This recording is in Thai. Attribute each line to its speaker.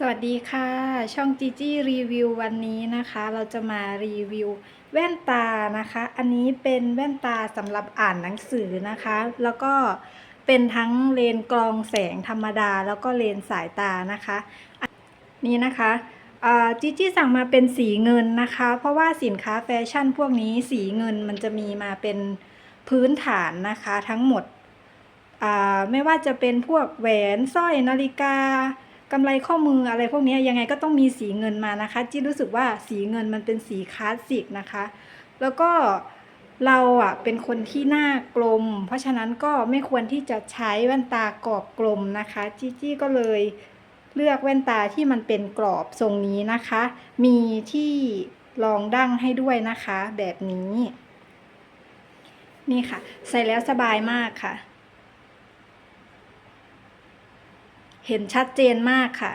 Speaker 1: สวัสดีค่ะ ช่องจีจี้รีวิววันนี้นะคะ เราจะมารีวิวแว่นตานะคะ อันนี้เป็นแว่นตาสำหรับอ่านหนังสือนะคะ แล้วก็เป็นทั้งเลนกรองแสงธรรมดา แล้วก็เลนสายตานะคะ นี่นะคะจีจี้สั่งมาเป็นสีเงินนะคะ เพราะว่าสินค้าแฟชั่นพวกนี้สีเงินมันจะมีมาเป็นพื้นฐานนะคะทั้งหมดไม่ว่าจะเป็นพวกแหวนสร้อยนาฬิกา กำไรข้อมืออะไรพวกนี้ยังไงก็ต้องมีสีเงินมานะคะจี้รู้สึกว่าสีเงินมันเป็นสีคลาสสิกนะคะ แล้วก็เราอะเป็นคนที่หน้ากลม เพราะฉะนั้นก็ไม่ควรที่จะใช้แว่นตากรอบกลมนะคะจี้จี้ก็เลยเลือกแว่นตาที่มันเป็นกรอบทรงนี้นะคะ มีที่รองดั้งให้ด้วยนะคะ แบบนี้ นี่ค่ะ ใส่แล้วสบายมากค่ะ เห็นชัดเจนมากค่ะ